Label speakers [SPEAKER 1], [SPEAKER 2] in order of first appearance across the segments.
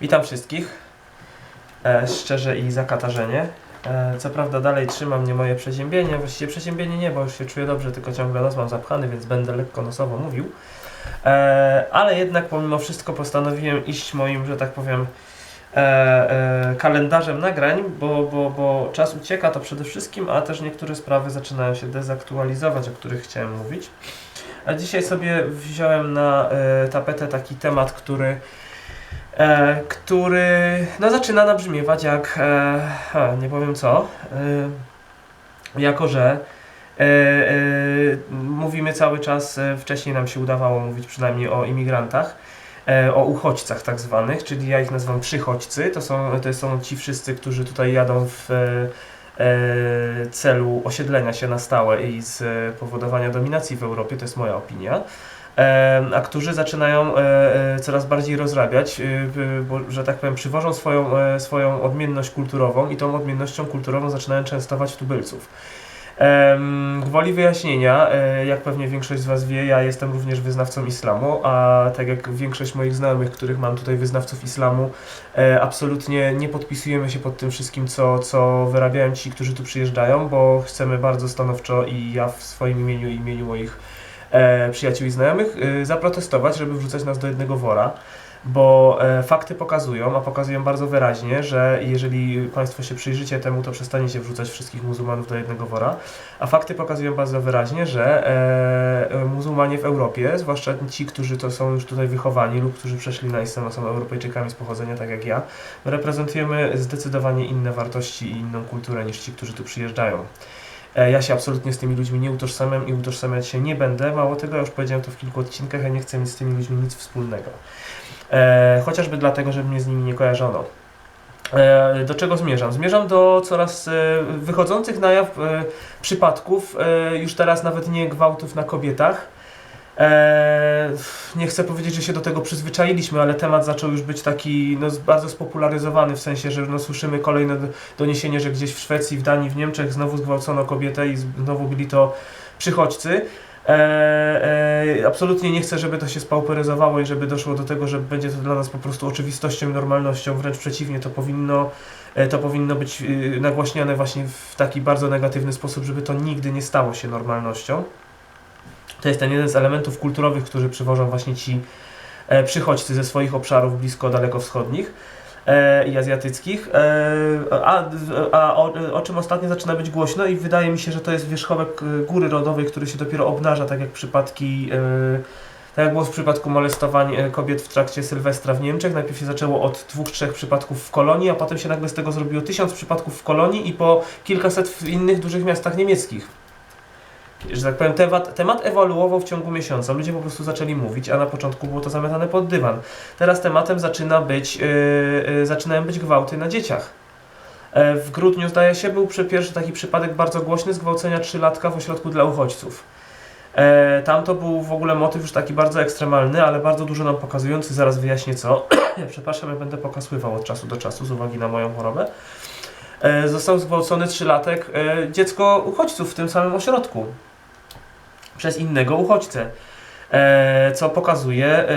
[SPEAKER 1] Witam wszystkich, e, szczerze i zakatarzenie. E, co prawda dalej trzyma mnie moje przeziębienie, właściwie przeziębienie nie, bo już się czuję dobrze, tylko ciągle nos mam zapchany, więc będę lekko nosowo mówił. E, ale jednak pomimo wszystko postanowiłem iść moim, że tak powiem, e, e, kalendarzem nagrań, bo, bo, bo czas ucieka to przede wszystkim, a też niektóre sprawy zaczynają się dezaktualizować, o których chciałem mówić. A dzisiaj sobie wziąłem na e, tapetę taki temat, który e, który no, zaczyna nabrzmiewać jak, e, ha, nie powiem co, e, jako że e, e, mówimy cały czas, e, wcześniej nam się udawało mówić przynajmniej o imigrantach, e, o uchodźcach tak zwanych, czyli ja ich nazywam przychodźcy, to są, to są ci wszyscy, którzy tutaj jadą w e, e, celu osiedlenia się na stałe i z e, powodowania dominacji w Europie, to jest moja opinia a którzy zaczynają e, e, coraz bardziej rozrabiać, b- bo, że tak powiem, przywożą swoją, e, swoją odmienność kulturową i tą odmiennością kulturową zaczynają częstować tubylców. Gwoli wyjaśnienia, jak pewnie większość z Was wie, ja jestem również wyznawcą islamu, a tak jak większość moich znajomych, których mam tutaj wyznawców islamu, absolutnie nie podpisujemy się pod tym wszystkim, co, co wyrabiają ci, którzy tu przyjeżdżają, bo chcemy bardzo stanowczo i ja w swoim imieniu i imieniu moich e, przyjaciół i znajomych, e, zaprotestować, żeby wrzucać nas do jednego wora, bo e, fakty pokazują, a pokazują bardzo wyraźnie, że jeżeli Państwo się przyjrzycie temu, to przestaniecie wrzucać wszystkich muzułmanów do jednego wora, a fakty pokazują bardzo wyraźnie, że e, muzułmanie w Europie, zwłaszcza ci, którzy to są już tutaj wychowani lub którzy przeszli na islam, są Europejczykami z pochodzenia, tak jak ja, reprezentujemy zdecydowanie inne wartości i inną kulturę niż ci, którzy tu przyjeżdżają. E, Ja się absolutnie z tymi ludźmi nie utożsamiam i utożsamiać się nie będę. Mało tego, ja już powiedziałem to w kilku odcinkach, ja nie chcę mieć z tymi ludźmi nic wspólnego. E, chociażby dlatego, żeby mnie z nimi nie kojarzono. E, do czego zmierzam? Zmierzam do coraz e, wychodzących na jaw e, przypadków, e, już teraz nawet nie gwałtów na kobietach. E, nie chcę powiedzieć, że się do tego przyzwyczailiśmy, ale temat zaczął już być taki no, bardzo spopularyzowany, w sensie, że no, słyszymy kolejne doniesienie, że gdzieś w Szwecji, w Danii, w Niemczech znowu zgwałcono kobietę i znowu byli to przychodźcy. E, e, absolutnie nie chcę, żeby to się spauperyzowało i żeby doszło do tego, że będzie to dla nas po prostu oczywistością normalnością. Wręcz przeciwnie, to powinno, e, to powinno być y, nagłaśniane właśnie w taki bardzo negatywny sposób, żeby to nigdy nie stało się normalnością. To jest ten jeden z elementów kulturowych, który przywożą właśnie ci e, przychodźcy ze swoich obszarów blisko dalekowschodnich e, i azjatyckich. E, a a o, o czym ostatnio zaczyna być głośno i wydaje mi się, że to jest wierzchołek góry rodowej, który się dopiero obnaża, tak jak przypadki. Tak jak było w przypadku molestowań kobiet w trakcie Sylwestra w Niemczech. Najpierw się zaczęło od dwóch, trzech przypadków w kolonii, a potem się nagle z tego zrobiło tysiąc przypadków w kolonii i po kilkaset w innych dużych miastach niemieckich że tak powiem, temat, temat ewoluował w ciągu miesiąca. Ludzie po prostu zaczęli mówić, a na początku było to zamiatane pod dywan. Teraz tematem zaczyna być, yy, yy, zaczynają być gwałty na dzieciach. E, w grudniu, zdaje się, był pierwszy taki przypadek bardzo głośny zgwałcenia trzylatka w ośrodku dla uchodźców. E, tam to był w ogóle motyw już taki bardzo ekstremalny, ale bardzo dużo nam pokazujący, zaraz wyjaśnię co. Przepraszam, ja będę pokasływał od czasu do czasu z uwagi na moją chorobę. E, został zgwałcony trzylatek, e, dziecko uchodźców w tym samym ośrodku przez innego uchodźcę, e, co pokazuje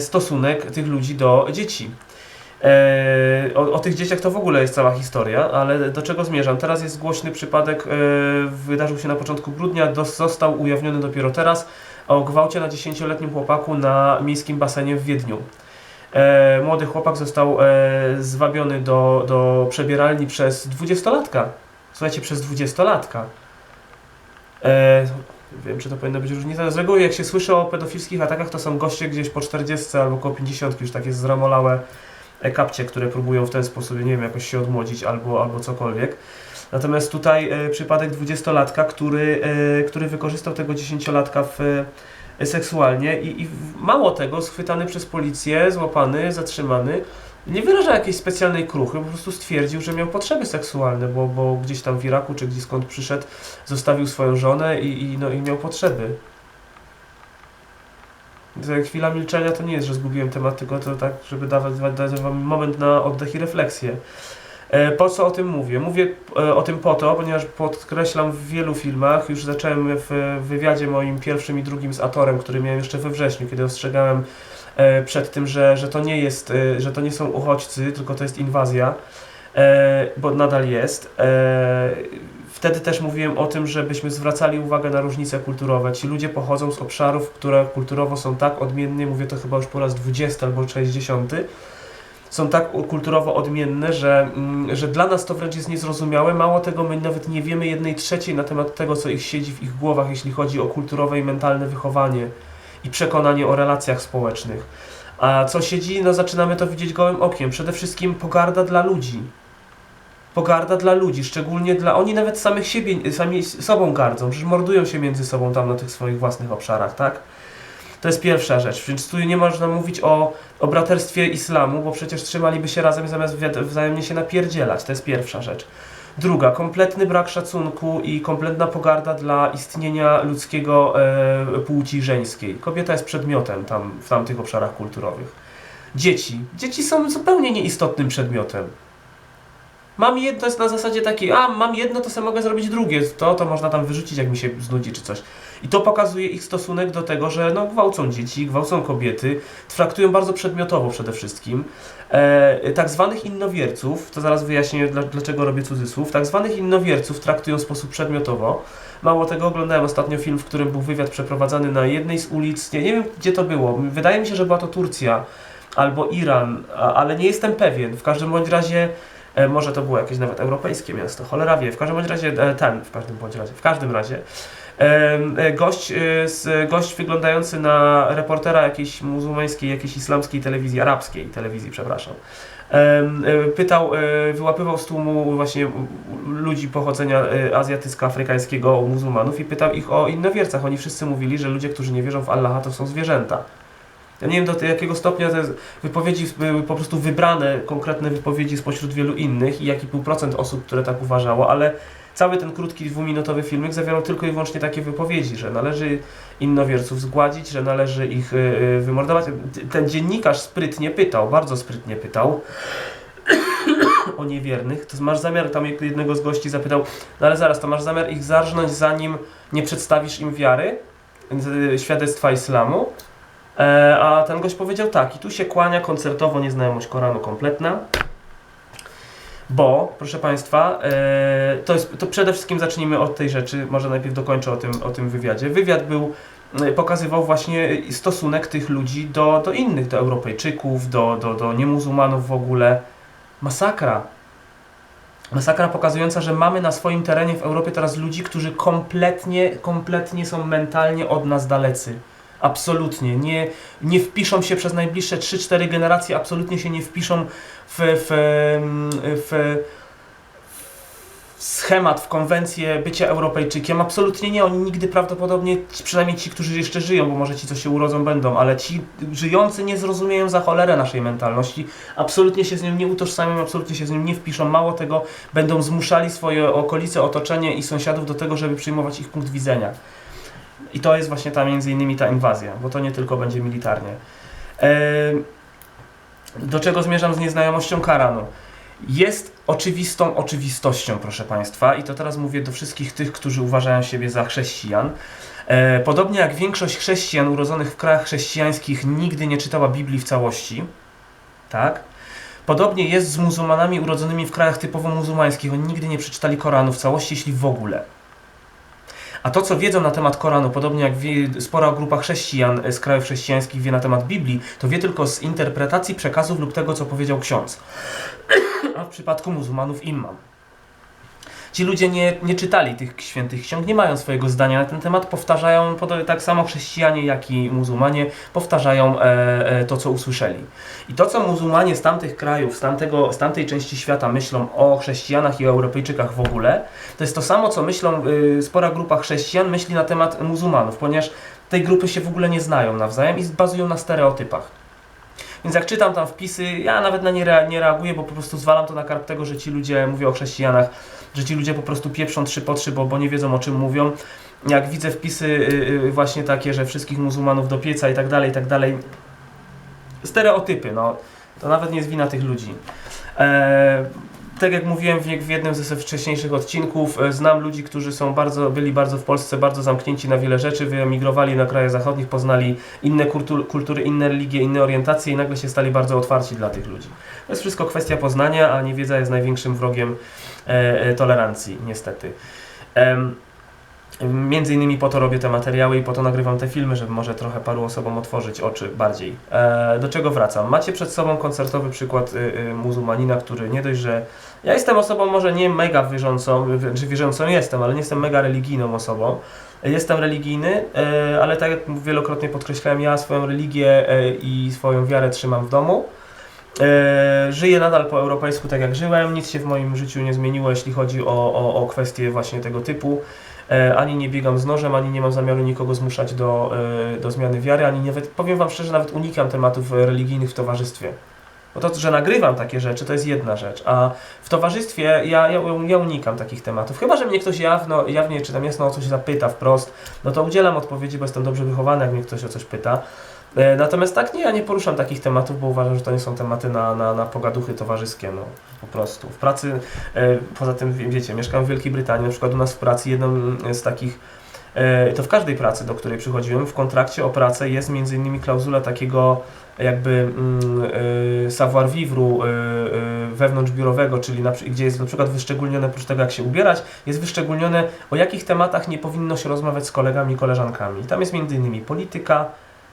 [SPEAKER 1] stosunek tych ludzi do dzieci. O, o tych dzieciach to w ogóle jest cała historia, ale do czego zmierzam? Teraz jest głośny przypadek, wydarzył się na początku grudnia, został ujawniony dopiero teraz, o gwałcie na 10-letnim chłopaku na miejskim basenie w Wiedniu. E, młody chłopak został e, zwabiony do, do przebieralni przez dwudziestolatka. Słuchajcie, przez dwudziestolatka. E, wiem, czy to powinno być różnica. Z reguły jak się słyszy o pedofilskich atakach, to są goście gdzieś po 40 albo około 50, już takie zramolałe e, kapcie, które próbują w ten sposób, nie wiem, jakoś się odmłodzić albo, albo cokolwiek. Natomiast tutaj e, przypadek dwudziestolatka, który, e, który wykorzystał tego dziesięciolatka w, seksualnie i, i mało tego, schwytany przez policję, złapany, zatrzymany, nie wyraża jakiejś specjalnej kruchy, po prostu stwierdził, że miał potrzeby seksualne, bo, bo gdzieś tam w Iraku, czy gdzieś skąd przyszedł, zostawił swoją żonę i, i, no, i miał potrzeby. Chwila milczenia to nie jest, że zgubiłem temat, tylko to tak, żeby dawać, dać wam moment na oddech i refleksję. E, Po co o tym mówię? Mówię e, o tym po to, ponieważ podkreślam w wielu filmach, już zacząłem w wywiadzie moim pierwszym i drugim z Atorem, który miałem jeszcze we wrześniu, kiedy ostrzegałem e, przed tym, że, że to nie jest, że to nie są uchodźcy, tylko to jest inwazja, bo nadal jest. Wtedy też mówiłem o tym, żebyśmy zwracali uwagę na różnice kulturowe. Ci ludzie pochodzą z obszarów, które kulturowo są tak odmienne, mówię to chyba już po raz 20 albo 60, są tak kulturowo odmienne, że, mm, że dla nas to wręcz jest niezrozumiałe. Mało tego, my nawet nie wiemy jednej trzeciej na temat tego, co ich siedzi w ich głowach, jeśli chodzi o kulturowe i mentalne wychowanie i przekonanie o relacjach społecznych. A co siedzi, no zaczynamy to widzieć gołym okiem. Przede wszystkim pogarda dla ludzi. Pogarda dla ludzi, szczególnie dla... Oni nawet samych siebie, sami sobą gardzą, przecież mordują się między sobą tam na tych swoich własnych obszarach, tak? To jest pierwsza rzecz, więc tu nie można mówić o, o braterstwie islamu, bo przecież trzymaliby się razem zamiast wzajemnie się napierdzielać, to jest pierwsza rzecz. Druga, kompletny brak szacunku i kompletna pogarda dla istnienia ludzkiego e, płci żeńskiej. Kobieta jest przedmiotem tam, w tamtych obszarach kulturowych. Dzieci. Dzieci są zupełnie nieistotnym przedmiotem. Mam jedno, jest na zasadzie takiej, a mam jedno, to sobie mogę zrobić drugie. To, to można tam wyrzucić, jak mi się znudzi czy coś. I to pokazuje ich stosunek do tego, że no, gwałcą dzieci, gwałcą kobiety, traktują bardzo przedmiotowo przede wszystkim. E, tak zwanych innowierców, to zaraz wyjaśnię dla, dlaczego robię cudzysłów, tak zwanych innowierców traktują w sposób przedmiotowo. Mało tego, oglądałem ostatnio film, w którym był wywiad przeprowadzany na jednej z ulic, nie, nie wiem gdzie to było, wydaje mi się, że była to Turcja albo Iran, a, ale nie jestem pewien. W każdym bądź razie E, może to było jakieś nawet europejskie miasto, cholera wie. W każdym bądź razie, e, ten, w każdym bądź razie, w każdym razie. E, gość, e, gość wyglądający na reportera jakiejś muzułmańskiej, jakiejś islamskiej telewizji, arabskiej telewizji, przepraszam. E, pytał, wyłapywał z tłumu właśnie ludzi pochodzenia azjatycko-afrykańskiego, muzułmanów i pytał ich o innowiercach. Oni wszyscy mówili, że ludzie, którzy nie wierzą w Allaha, to są zwierzęta. Ja nie wiem do jakiego stopnia te wypowiedzi były po prostu wybrane, konkretne wypowiedzi spośród wielu innych i jaki był procent osób, które tak uważało, ale cały ten krótki dwuminutowy filmik zawierał tylko i wyłącznie takie wypowiedzi, że należy innowierców zgładzić, że należy ich y, y, wymordować. Ten dziennikarz sprytnie pytał, bardzo sprytnie pytał o niewiernych, to masz zamiar, tam jednego z gości zapytał, no ale zaraz, to masz zamiar ich zarżnąć zanim nie przedstawisz im wiary, y, świadectwa islamu? E, a ten gość powiedział tak, i tu się kłania koncertowo nieznajomość Koranu kompletna. Bo, proszę Państwa, e, to, jest, to przede wszystkim zacznijmy od tej rzeczy, może najpierw dokończę o tym, o tym wywiadzie. Wywiad był, e, pokazywał właśnie stosunek tych ludzi do, do innych, do Europejczyków, do, do, do niemuzułmanów w ogóle. Masakra. Masakra pokazująca, że mamy na swoim terenie w Europie teraz ludzi, którzy kompletnie, kompletnie są mentalnie od nas dalecy. Absolutnie. Nie, nie wpiszą się przez najbliższe 3-4 generacje, absolutnie się nie wpiszą w, w, w, w schemat, w konwencję bycia Europejczykiem. Absolutnie nie. Oni nigdy prawdopodobnie, przynajmniej ci, którzy jeszcze żyją, bo może ci, co się urodzą, będą, ale ci żyjący nie zrozumieją za cholerę naszej mentalności. Absolutnie się z nią nie utożsamią, absolutnie się z nią nie wpiszą. Mało tego, będą zmuszali swoje okolice, otoczenie i sąsiadów do tego, żeby przyjmować ich punkt widzenia. I to jest właśnie ta między innymi ta inwazja, bo to nie tylko będzie militarnie. Ehm, do czego zmierzam z nieznajomością Koranu? Jest oczywistą oczywistością, proszę Państwa, i to teraz mówię do wszystkich tych, którzy uważają siebie za chrześcijan. E, podobnie jak większość chrześcijan urodzonych w krajach chrześcijańskich nigdy nie czytała Biblii w całości, tak? Podobnie jest z muzułmanami urodzonymi w krajach typowo muzułmańskich. Oni nigdy nie przeczytali Koranu w całości, jeśli w ogóle. A to, co wiedzą na temat Koranu, podobnie jak wie, spora grupa chrześcijan e, z krajów chrześcijańskich wie na temat Biblii, to wie tylko z interpretacji przekazów lub tego, co powiedział ksiądz. A w przypadku muzułmanów imam. Ci ludzie nie, nie czytali tych świętych ksiąg, nie mają swojego zdania na ten temat, powtarzają, tak samo chrześcijanie, jak i muzułmanie, powtarzają e, e, to, co usłyszeli. I to, co muzułmanie z tamtych krajów, z, tamtego, z tamtej części świata myślą o chrześcijanach i o Europejczykach w ogóle, to jest to samo, co myślą, y, spora grupa chrześcijan myśli na temat muzułmanów, ponieważ tej grupy się w ogóle nie znają nawzajem i bazują na stereotypach. Więc jak czytam tam wpisy, ja nawet na nie, nie reaguję, bo po prostu zwalam to na karp tego, że ci ludzie, mówię o chrześcijanach, że ci ludzie po prostu pieprzą trzy po trzy, bo, bo nie wiedzą o czym mówią. Jak widzę wpisy y, y, właśnie takie, że wszystkich muzułmanów do pieca i tak dalej, i tak dalej. Stereotypy, no. To nawet nie jest wina tych ludzi. E, tak jak mówiłem w, w jednym ze wcześniejszych odcinków, e, znam ludzi, którzy są bardzo, byli bardzo w Polsce, bardzo zamknięci na wiele rzeczy, wyemigrowali na kraje zachodnich, poznali inne kultu- kultury, inne religie, inne orientacje i nagle się stali bardzo otwarci dla tych ludzi. To jest wszystko kwestia poznania, a niewiedza jest największym wrogiem e, e, tolerancji, niestety. Em, Między innymi po to robię te materiały i po to nagrywam te filmy, żeby może trochę paru osobom otworzyć oczy bardziej. E, do czego wracam? Macie przed sobą koncertowy przykład y, y, muzułmanina, który nie dość, że ja jestem osobą może nie mega wierzącą, czy wierzącą jestem, ale nie jestem mega religijną osobą. Jestem religijny, e, ale tak jak wielokrotnie podkreślałem, ja swoją religię e, i swoją wiarę trzymam w domu. E, Żyję nadal po europejsku tak jak żyłem, nic się w moim życiu nie zmieniło, jeśli chodzi o, o, o kwestie właśnie tego typu. E, Ani nie biegam z nożem, ani nie mam zamiaru nikogo zmuszać do, e, do zmiany wiary, ani nawet, powiem Wam szczerze, nawet unikam tematów e, religijnych w towarzystwie. Bo to, że nagrywam takie rzeczy, to jest jedna rzecz, a w towarzystwie ja, ja, ja unikam takich tematów. Chyba, że mnie ktoś jawno, jawnie czy tam jasno o coś zapyta wprost, no to udzielam odpowiedzi, bo jestem dobrze wychowany, jak mnie ktoś o coś pyta. E, Natomiast tak, nie, ja nie poruszam takich tematów, bo uważam, że to nie są tematy na, na, na pogaduchy towarzyskie, no po prostu. W pracy, e, poza tym, wie- wiecie, mieszkam w Wielkiej Brytanii, na przykład u nas w pracy jedną z takich, e, to w każdej pracy, do której przychodziłem, w kontrakcie o pracę jest między innymi klauzula takiego jakby mm, savoir vivre wewnątrzbiurowego, czyli na, gdzie jest na przykład wyszczególnione, oprócz tego jak się ubierać, jest wyszczególnione o jakich tematach nie powinno się rozmawiać z kolegami i koleżankami. Tam jest między innymi polityka,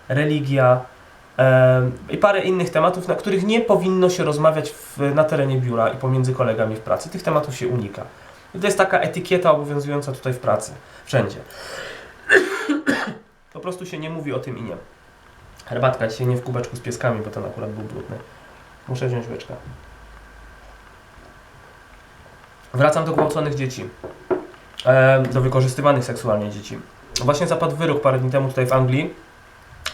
[SPEAKER 1] religia i parę innych tematów, na których nie powinno się rozmawiać w, na terenie biura i pomiędzy kolegami w pracy. Tych tematów się unika. I to jest taka etykieta obowiązująca tutaj w pracy. Wszędzie. po prostu się nie mówi o tym i nie. Herbatka dzisiaj nie w kubeczku z pieskami, bo ten akurat był brudny. Muszę wziąć łyczkę. Wracam do gwałconych dzieci. E, do wykorzystywanych seksualnie dzieci. Właśnie zapadł wyrok parę dni temu tutaj w Anglii.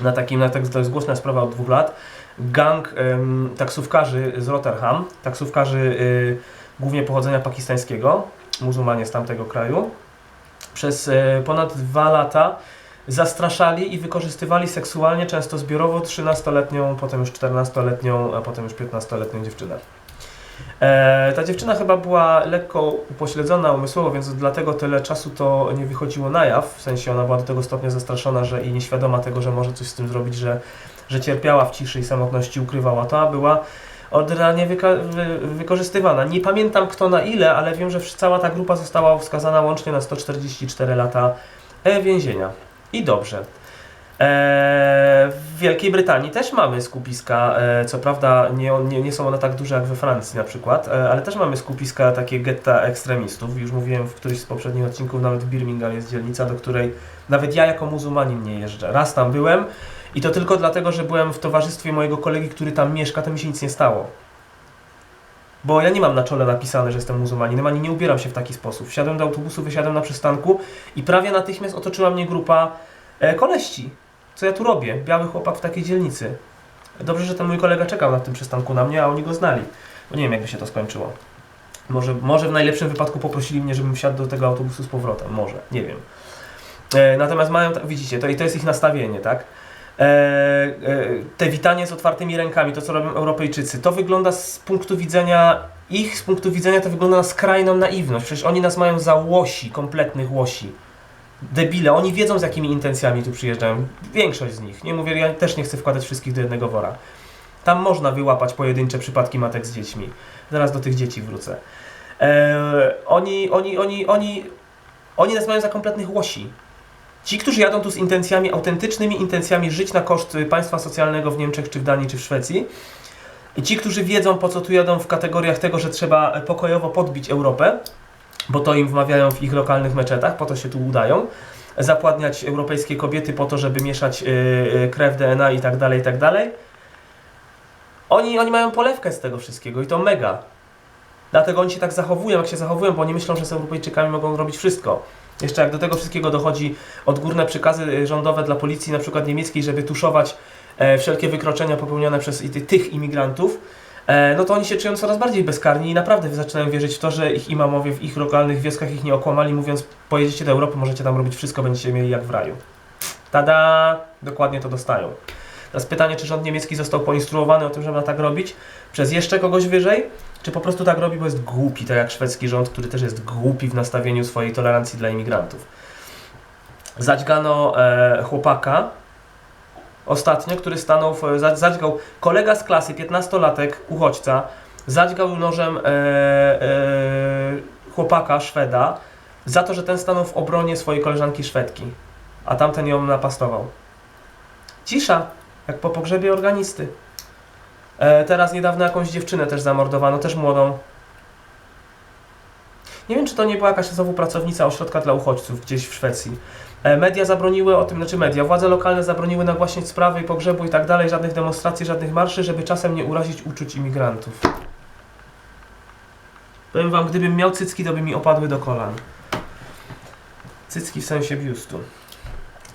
[SPEAKER 1] Na takim, na tak, to jest głośna sprawa od dwóch lat. Gang em, taksówkarzy z Rotterdam, taksówkarzy y, głównie pochodzenia pakistańskiego, muzułmanie z tamtego kraju, przez e, ponad dwa lata zastraszali i wykorzystywali seksualnie, często zbiorowo, 13-letnią, potem już 14-letnią, a potem już 15-letnią dziewczynę. E, ta dziewczyna chyba była lekko upośledzona umysłowo, więc dlatego tyle czasu to nie wychodziło na jaw. W sensie ona była do tego stopnia zastraszona, że i nieświadoma tego, że może coś z tym zrobić, że, że cierpiała w ciszy i samotności, ukrywała to, a była ordynarnie wykorzystywana. Nie pamiętam kto na ile, ale wiem, że cała ta grupa została skazana łącznie na 144 lata więzienia. I dobrze. Eee, w Wielkiej Brytanii też mamy skupiska, e, co prawda nie, nie, nie są one tak duże jak we Francji na przykład, e, ale też mamy skupiska takie getta ekstremistów. Już mówiłem w którymś z poprzednich odcinków, nawet w Birmingham jest dzielnica, do której nawet ja jako muzułmanin nie jeżdżę. Raz tam byłem i to tylko dlatego, że byłem w towarzystwie mojego kolegi, który tam mieszka, to mi się nic nie stało. Bo ja nie mam na czole napisane, że jestem muzułmaninem, ani nie ubieram się w taki sposób. Wsiadłem do autobusu, wysiadłem na przystanku i prawie natychmiast otoczyła mnie grupa e, koleści. Co ja tu robię? Biały chłopak w takiej dzielnicy. Dobrze, że ten mój kolega czekał na tym przystanku na mnie, a oni go znali. Bo nie wiem, jakby się to skończyło. Może, może w najlepszym wypadku poprosili mnie, żebym wsiadł do tego autobusu z powrotem. Może, nie wiem. E, natomiast mają, widzicie, to, i to jest ich nastawienie, tak? E, e, te witanie z otwartymi rękami, to co robią Europejczycy, to wygląda z punktu widzenia ich, z punktu widzenia to wygląda na skrajną naiwność. Przecież oni nas mają za łosi, kompletnych łosi debile, oni wiedzą z jakimi intencjami tu przyjeżdżają. Większość z nich. Nie mówię, ja też nie chcę wkładać wszystkich do jednego wora. Tam można wyłapać pojedyncze przypadki matek z dziećmi. Zaraz do tych dzieci wrócę. Eee, oni, oni, oni, oni, oni nas mają za kompletnych łosi. Ci, którzy jadą tu z intencjami, autentycznymi intencjami żyć na koszt y, państwa socjalnego w Niemczech, czy w Danii, czy w Szwecji, i ci, którzy wiedzą, po co tu jadą w kategoriach tego, że trzeba pokojowo podbić Europę, bo to im wmawiają w ich lokalnych meczetach, po to się tu udają, zapładniać europejskie kobiety po to, żeby mieszać y, y, krew, DNA i tak dalej, i tak dalej. Oni, oni mają polewkę z tego wszystkiego i to mega. Dlatego oni się tak zachowują, jak się zachowują, bo oni myślą, że z Europejczykami mogą robić wszystko. Jeszcze jak do tego wszystkiego dochodzi odgórne przykazy y, rządowe dla policji, na przykład niemieckiej, żeby tuszować e, wszelkie wykroczenia popełnione przez tych imigrantów, no to oni się czują coraz bardziej bezkarni i naprawdę zaczynają wierzyć w to, że ich imamowie w ich lokalnych wioskach ich nie okłamali, mówiąc pojedziecie do Europy, możecie tam robić wszystko, będziecie mieli jak w raju. Tada! Dokładnie to dostają. Teraz pytanie, czy rząd niemiecki został poinstruowany o tym, żeby tak robić przez jeszcze kogoś wyżej, czy po prostu tak robi, bo jest głupi, tak jak szwedzki rząd, który też jest głupi w nastawieniu swojej tolerancji dla imigrantów. Zadźgano e, chłopaka ostatnio, który stanął, w, za- zadźgał kolega z klasy, 15-latek, uchodźca, zadźgał nożem e, e, chłopaka, Szweda, za to, że ten stanął w obronie swojej koleżanki Szwedki, a tamten ją napastował. Cisza, jak po pogrzebie organisty. E, teraz niedawno jakąś dziewczynę też zamordowano, też młodą. Nie wiem, czy to nie była jakaś znowu pracownica ośrodka dla uchodźców gdzieś w Szwecji. E, media zabroniły o tym, znaczy media, władze lokalne zabroniły nagłaśniać sprawy i pogrzebu i tak dalej, żadnych demonstracji, żadnych marszy, żeby czasem nie urazić uczuć imigrantów. Powiem wam, gdybym miał cycki, to by mi opadły do kolan. Cycki w sensie biustu.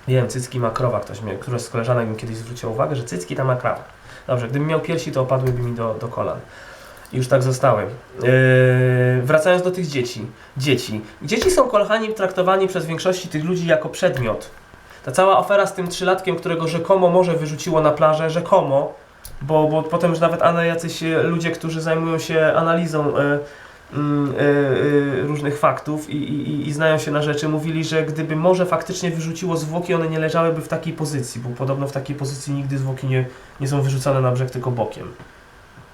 [SPEAKER 1] Wiem, cycki ma krowa, ktoś mnie, któraś z koleżanek mi kiedyś zwróciła uwagę, że cycki tam ma krawa. Dobrze, gdybym miał piersi, to opadłyby mi do, do kolan. Już tak zostały. Yy, wracając do tych dzieci. Dzieci. Dzieci są kochani traktowani przez większości tych ludzi jako przedmiot. Ta cała afera z tym trzylatkiem, którego rzekomo może wyrzuciło na plażę, rzekomo, bo, bo potem już nawet jacyś e, ludzie, którzy zajmują się analizą e, mm, e, różnych faktów i, i, i znają się na rzeczy, mówili, że gdyby może faktycznie wyrzuciło zwłoki, one nie leżałyby w takiej pozycji, bo podobno w takiej pozycji nigdy zwłoki nie, nie są wyrzucane na brzeg, tylko bokiem.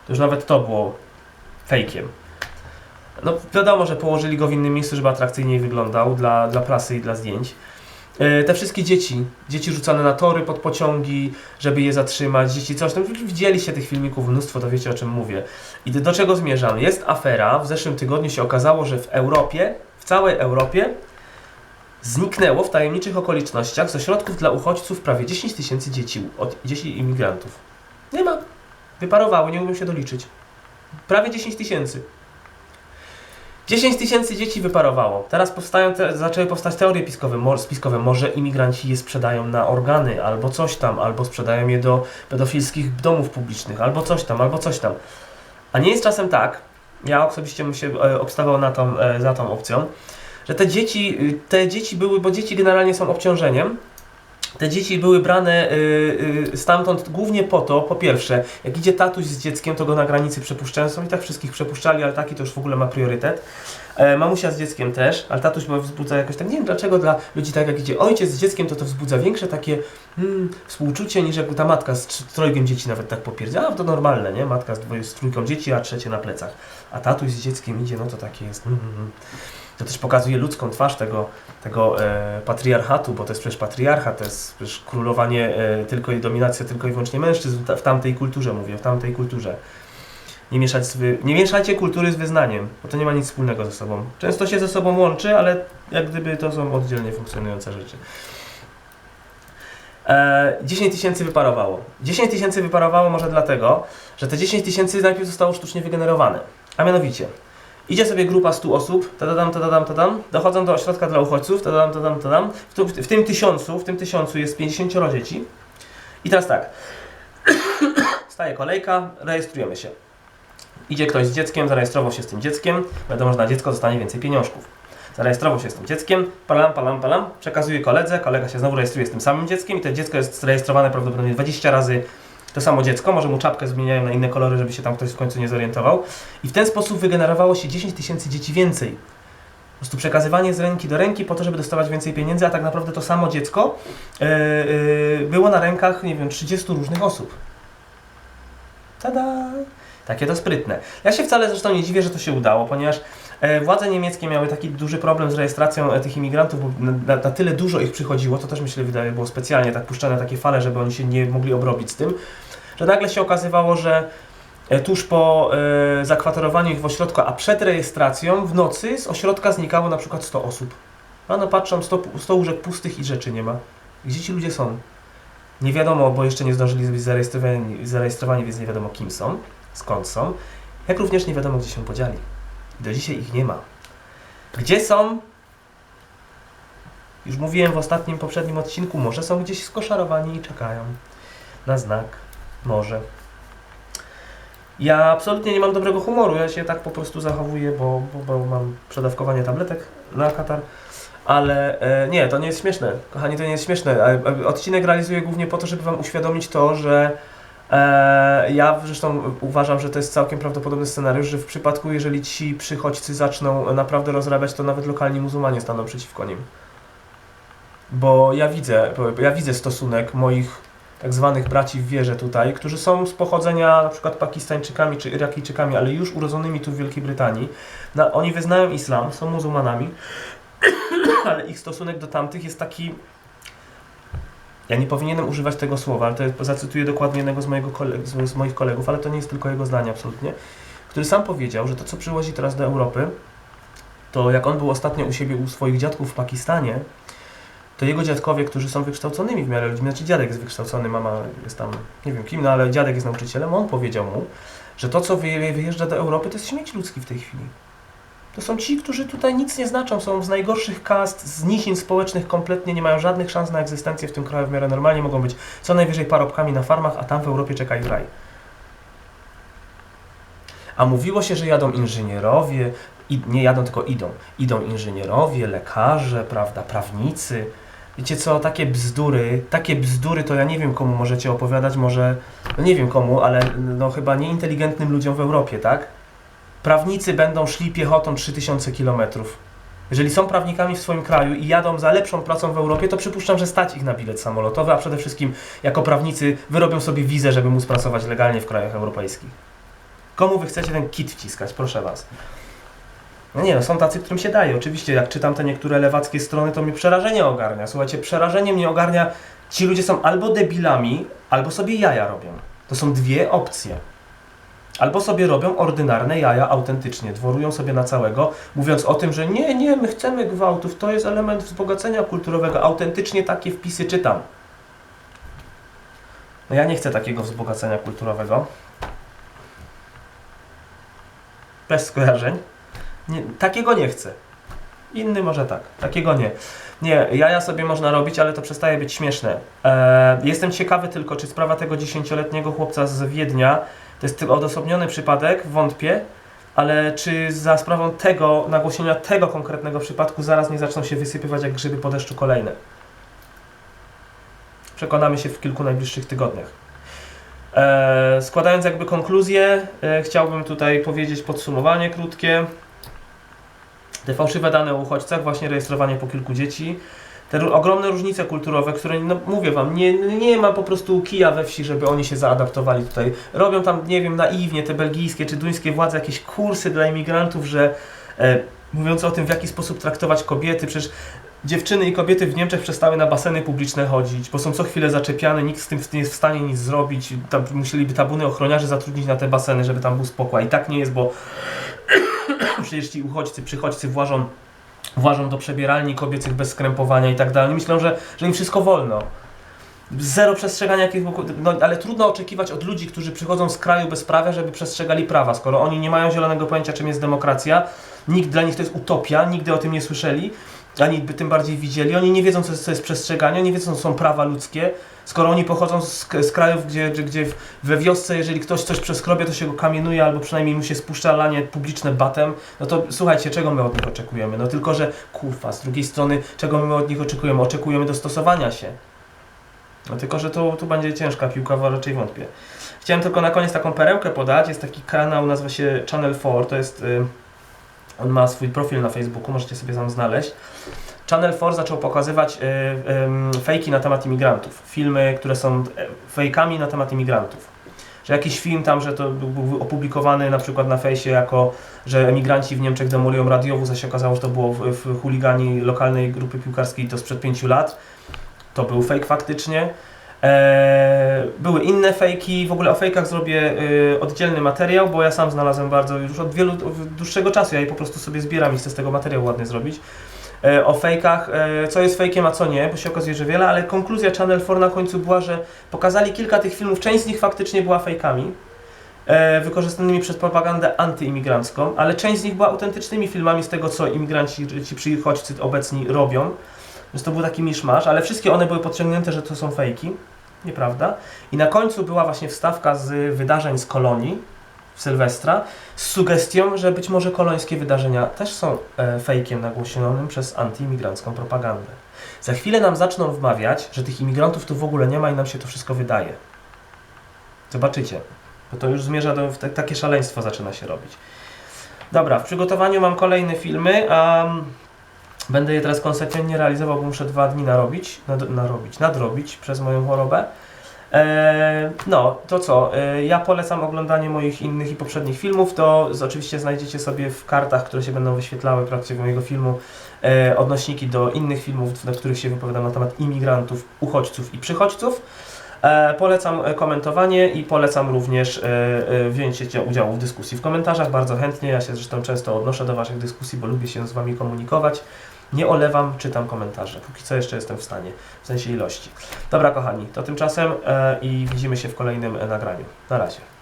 [SPEAKER 1] Już nawet to było fejkiem. No wiadomo, że położyli go w innym miejscu, żeby atrakcyjniej wyglądał dla, dla prasy i dla zdjęć. E, Te wszystkie dzieci, dzieci rzucane na tory pod pociągi, żeby je zatrzymać, dzieci coś tam, widzieliście tych filmików mnóstwo, to wiecie o czym mówię. I do, do czego zmierzam? Jest afera, w zeszłym tygodniu się okazało, że w Europie, w całej Europie zniknęło w tajemniczych okolicznościach z ośrodków dla uchodźców prawie 10 tysięcy dzieci, od, dzieci imigrantów. Nie ma. Wyparowały, nie umiem się doliczyć. Prawie 10 tysięcy. 10 tysięcy dzieci wyparowało. Teraz powstają te, zaczęły powstać teorie spiskowe, mo, spiskowe. Może imigranci je sprzedają na organy, albo coś tam, albo sprzedają je do pedofilskich domów publicznych, albo coś tam, albo coś tam. A nie jest czasem tak, ja osobiście bym się e, obstawał na tą, e, za tą opcją, że te dzieci, y, te dzieci były, bo dzieci generalnie są obciążeniem, te dzieci były brane y, y, stamtąd głównie po to, po pierwsze, jak idzie tatuś z dzieckiem, to go na granicy przepuszczają. Są i tak wszystkich przepuszczali, ale taki to już w ogóle ma priorytet. E, mamusia z dzieckiem też, ale tatuś bo wzbudza jakoś tak, nie wiem dlaczego dla ludzi tak jak idzie ojciec z dzieckiem, to to wzbudza większe takie mm, współczucie niż jak ta matka z tr- trojgiem dzieci nawet tak popierdzia. A to normalne, nie? Matka z, z trójką dzieci, a trzecie na plecach. A tatuś z dzieckiem idzie, no to takie jest. Mm, mm. To też pokazuje ludzką twarz tego, tego e, patriarchatu, bo to jest przecież patriarchat, to jest przecież królowanie e, tylko i dominacja tylko i wyłącznie mężczyzn w, ta, w tamtej kulturze, mówię, w tamtej kulturze. Nie, mieszać wy, nie mieszajcie kultury z wyznaniem, bo to nie ma nic wspólnego ze sobą. Często się ze sobą łączy, ale jak gdyby to są oddzielnie funkcjonujące rzeczy. E, 10 tysięcy wyparowało. 10 tysięcy wyparowało może dlatego, że te 10 tysięcy najpierw zostało sztucznie wygenerowane. A mianowicie, Idzie sobie grupa 100 osób, tadadam, tadadam, tadam, dochodzą do ośrodka dla uchodźców, tadadam, tadam, tadam. W, tu, w tym tysiącu, w tym tysiącu jest 50 dzieci. I teraz tak. Staje kolejka, rejestrujemy się. Idzie ktoś z dzieckiem, zarejestrował się z tym dzieckiem. Wiadomo, że na dziecko zostanie więcej pieniążków. Zarejestrował się z tym dzieckiem, palam, palam, palam, przekazuje koledze, kolega się znowu rejestruje z tym samym dzieckiem i to dziecko jest zarejestrowane prawdopodobnie 20 razy to samo dziecko, może mu czapkę zmieniają na inne kolory, żeby się tam ktoś w końcu nie zorientował. I w ten sposób wygenerowało się 10 tysięcy dzieci więcej. Po prostu przekazywanie z ręki do ręki po to, żeby dostawać więcej pieniędzy, a tak naprawdę to samo dziecko yy, yy, było na rękach, nie wiem, 30 różnych osób. Tada! Takie to sprytne. Ja się wcale zresztą nie dziwię, że to się udało, ponieważ e, władze niemieckie miały taki duży problem z rejestracją tych imigrantów, bo na, na tyle dużo ich przychodziło, to też myślę, wydaje było specjalnie tak puszczane takie fale, żeby oni się nie mogli obrobić z tym, że nagle się okazywało, że e, tuż po e, zakwaterowaniu ich w ośrodku, a przed rejestracją w nocy z ośrodka znikało na przykład 100 osób. A no patrzą, 100, 100 łóżek pustych i rzeczy nie ma. Gdzie ci ludzie są? Nie wiadomo, bo jeszcze nie zdążyli być zarejestrowani, zarejestrowani, więc nie wiadomo kim są, skąd są. Jak również nie wiadomo, gdzie się podzieli. Do dzisiaj ich nie ma. Gdzie są? Już mówiłem w ostatnim, poprzednim odcinku, może są gdzieś skoszarowani i czekają na znak. Może. Ja absolutnie nie mam dobrego humoru, ja się tak po prostu zachowuję, bo, bo, bo mam przedawkowanie tabletek na katar. Ale e, nie, to nie jest śmieszne. Kochani, to nie jest śmieszne. Odcinek realizuję głównie po to, żeby Wam uświadomić to, że E, ja zresztą uważam, że to jest całkiem prawdopodobny scenariusz, że w przypadku, jeżeli ci przychodźcy zaczną naprawdę rozrabiać, to nawet lokalni muzułmanie staną przeciwko nim. Bo ja widzę, ja widzę stosunek moich tak zwanych braci w wierze tutaj, którzy są z pochodzenia na przykład Pakistańczykami czy Irakijczykami, ale już urodzonymi tu w Wielkiej Brytanii. Na, oni wyznają islam, są muzułmanami, ale ich stosunek do tamtych jest taki ja nie powinienem używać tego słowa, ale to jest, zacytuję dokładnie jednego z, mojego koleg, z, z moich kolegów, ale to nie jest tylko jego zdanie absolutnie, który sam powiedział, że to co przywozi teraz do Europy, to jak on był ostatnio u siebie u swoich dziadków w Pakistanie, to jego dziadkowie, którzy są wykształconymi w miarę ludźmi, znaczy dziadek jest wykształcony, mama jest tam, nie wiem kim, no ale dziadek jest nauczycielem, on powiedział mu, że to co wyje- wyjeżdża do Europy to jest śmieć ludzki w tej chwili. To są ci, którzy tutaj nic nie znaczą, są z najgorszych kast, z nizin społecznych kompletnie, nie mają żadnych szans na egzystencję w tym kraju w miarę normalnie, mogą być co najwyżej parobkami na farmach, a tam w Europie czeka ich raj. A mówiło się, że jadą inżynierowie, i nie jadą, tylko idą. Idą inżynierowie, lekarze, prawda, prawnicy. Wiecie co, takie bzdury, takie bzdury to ja nie wiem komu możecie opowiadać, może, no nie wiem komu, ale no chyba nieinteligentnym ludziom w Europie, tak? Prawnicy będą szli piechotą 3000 km. Jeżeli są prawnikami w swoim kraju i jadą za lepszą pracą w Europie, to przypuszczam, że stać ich na bilet samolotowy, a przede wszystkim jako prawnicy wyrobią sobie wizę, żeby móc pracować legalnie w krajach europejskich. Komu wy chcecie ten kit wciskać, proszę was. No nie, no są tacy, którym się daje. Oczywiście, jak czytam te niektóre lewackie strony, to mnie przerażenie ogarnia. Słuchajcie, przerażenie mnie ogarnia. Ci ludzie są albo debilami, albo sobie jaja robią. To są dwie opcje. Albo sobie robią ordynarne jaja autentycznie, dworują sobie na całego, mówiąc o tym, że nie, nie, my chcemy gwałtów, to jest element wzbogacenia kulturowego. Autentycznie takie wpisy czytam. No ja nie chcę takiego wzbogacenia kulturowego. Bez skojarzeń. Nie, takiego nie chcę. Inny może tak, takiego nie. Nie, jaja sobie można robić, ale to przestaje być śmieszne. Eee, jestem ciekawy tylko, czy sprawa tego dziesięcioletniego chłopca z Wiednia to jest odosobniony przypadek, wątpię, ale czy za sprawą tego, nagłośnienia tego konkretnego przypadku zaraz nie zaczną się wysypywać jak grzyby po deszczu kolejne? Przekonamy się w kilku najbliższych tygodniach. Eee, składając jakby konkluzję, e, chciałbym tutaj powiedzieć podsumowanie krótkie. Te fałszywe dane o uchodźcach, właśnie rejestrowanie po kilku dzieci, te ogromne różnice kulturowe, które, no mówię Wam, nie, nie ma po prostu kija we wsi, żeby oni się zaadaptowali tutaj. Robią tam, nie wiem, naiwnie te belgijskie czy duńskie władze jakieś kursy dla imigrantów, że e, mówiąc o tym, w jaki sposób traktować kobiety, przecież dziewczyny i kobiety w Niemczech przestały na baseny publiczne chodzić, bo są co chwilę zaczepiane, nikt z tym nie jest w stanie nic zrobić, tam musieliby tabuny ochroniarzy zatrudnić na te baseny, żeby tam był spokój, i tak nie jest, bo przecież ci uchodźcy, przychodźcy włażą, włażą do przebieralni kobiecych bez skrępowania i tak dalej. Myślą, że, że im wszystko wolno. Zero przestrzegania jakichś, no, ale trudno oczekiwać od ludzi, którzy przychodzą z kraju bezprawia, żeby przestrzegali prawa, skoro oni nie mają zielonego pojęcia, czym jest demokracja, nikt dla nich to jest utopia, nigdy o tym nie słyszeli, ani by tym bardziej widzieli, oni nie wiedzą, co jest, co jest przestrzeganie, nie wiedzą, co są prawa ludzkie, skoro oni pochodzą z, z krajów, gdzie, gdzie, we wiosce, jeżeli ktoś coś przeskrobie, to się go kamienuje, albo przynajmniej mu się spuszcza lanie publiczne batem, no to słuchajcie, czego my od nich oczekujemy? No tylko, że kurwa, z drugiej strony, czego my od nich oczekujemy? Oczekujemy dostosowania się. No tylko, że tu, tu będzie ciężka piłka, bo raczej wątpię. Chciałem tylko na koniec taką perełkę podać. Jest taki kanał, nazywa się Channel 4. To jest. Y, on ma swój profil na Facebooku, możecie sobie tam znaleźć. Channel 4 zaczął pokazywać y, y, fejki na temat imigrantów. Filmy, które są e, fejkami na temat imigrantów. Że jakiś film tam, że to był, opublikowany na przykład na fejsie jako, że emigranci w Niemczech demolują radiowóz, a się okazało, że to było w, w chuligani lokalnej grupy piłkarskiej to sprzed pięciu lat. To był fake faktycznie. Eee, były inne fejki, w ogóle o fejkach zrobię y, oddzielny materiał, bo ja sam znalazłem bardzo już od wielu, od dłuższego czasu, ja je po prostu sobie zbieram i chcę z tego materiał ładny zrobić. E, o fejkach, e, co jest fejkiem, a co nie, bo się okazuje, że wiele, ale konkluzja Channel 4 na końcu była, że pokazali kilka tych filmów, część z nich faktycznie była fejkami, e, wykorzystanymi przez propagandę antyimigrancką, ale część z nich była autentycznymi filmami z tego, co imigranci, ci przychodźcy obecni robią. Więc to był taki miszmasz, ale wszystkie one były podciągnięte, że to są fejki. Nieprawda. I na końcu była właśnie wstawka z wydarzeń z kolonii w Sylwestra z sugestią, że być może kolońskie wydarzenia też są e, fejkiem nagłośnionym przez antyimigrancką propagandę. Za chwilę nam zaczną wmawiać, że tych imigrantów tu w ogóle nie ma i nam się to wszystko wydaje. Zobaczycie, bo to już zmierza do, te, takie szaleństwo zaczyna się robić. Dobra, w przygotowaniu mam kolejne filmy, a będę je teraz konsekwentnie realizował, bo muszę dwa dni narobić, nad, narobić, nadrobić przez moją chorobę. Eee, no, to co? Eee, ja polecam oglądanie moich innych i poprzednich filmów. To oczywiście znajdziecie sobie w kartach, które się będą wyświetlały w mojego filmu, e, odnośniki do innych filmów, na których się wypowiadam na temat imigrantów, uchodźców i przychodźców. E, polecam e, komentowanie i polecam również e, e, wzięcie udziału w dyskusji w komentarzach. Bardzo chętnie. Ja się zresztą często odnoszę do Waszych dyskusji, bo lubię się z Wami komunikować. Nie olewam, czytam komentarze. Póki co jeszcze jestem w stanie, w sensie ilości. Dobra, kochani, to tymczasem e, i widzimy się w kolejnym e, nagraniu. Na razie.